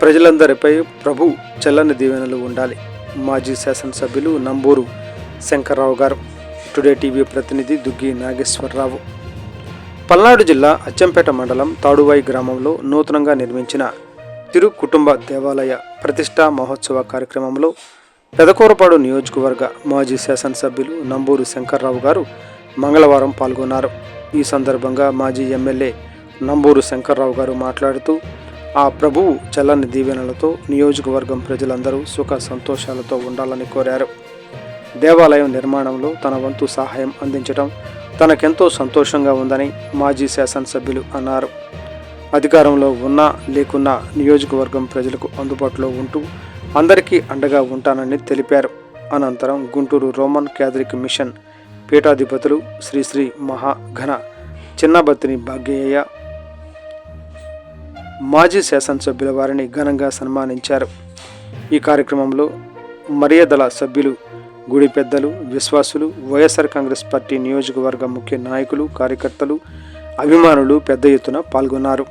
ప్రజలందరిపై ప్రభు చల్లని దీవెనలు ఉండాలి. మాజీ శాసనసభ్యులు నంబూరు శంకర్రావు గారు టుడే టీవీ ప్రతినిధి దుగ్గి నాగేశ్వరరావు. పల్నాడు జిల్లా అచ్చంపేట మండలం తాడువాయి గ్రామంలో నూతనంగా నిర్మించిన తిరు కుటుంబ దేవాలయ ప్రతిష్టా మహోత్సవ కార్యక్రమంలో పెదకూరపాడు నియోజకవర్గ మాజీ శాసనసభ్యులు నంబూరు శంకర్రావు గారు మంగళవారం పాల్గొన్నారు. ఈ సందర్భంగా మాజీ ఎమ్మెల్యే నంబూరు శంకర్రావు గారు మాట్లాడుతూ ఆ ప్రభువు చల్లని దీవెనలతో నియోజకవర్గం ప్రజలందరూ సుఖ సంతోషాలతో ఉండాలని కోరారు. దేవాలయం నిర్మాణంలో తన వంతు సహాయం అందించడం తనకెంతో సంతోషంగా ఉందని మాజీ శాసనసభ్యులు అన్నారు. అధికారంలో ఉన్నా లేకున్నా నియోజకవర్గం ప్రజలకు అందుబాటులో ఉంటూ అందరికీ అండగా ఉంటానని తెలిపారు. అనంతరం గుంటూరు రోమన్ క్యాథలిక్ మిషన్ పీఠాధిపతులు శ్రీ శ్రీ మహాఘన చిన్నబత్తిని భాగ్యయ్య మాజీ శాసనసభ్యుల వారిని ఘనంగా సన్మానించారు. ఈ కార్యక్రమంలో మర్యాదల సభ్యులు గుడి పెద్దలు విశ్వాసులు వైఎస్ఆర్ కాంగ్రెస్ పార్టీ నియోజకవర్గ ముఖ్య నాయకులు కార్యకర్తలు అభిమానులు పెద్ద ఎత్తున పాల్గొన్నారు.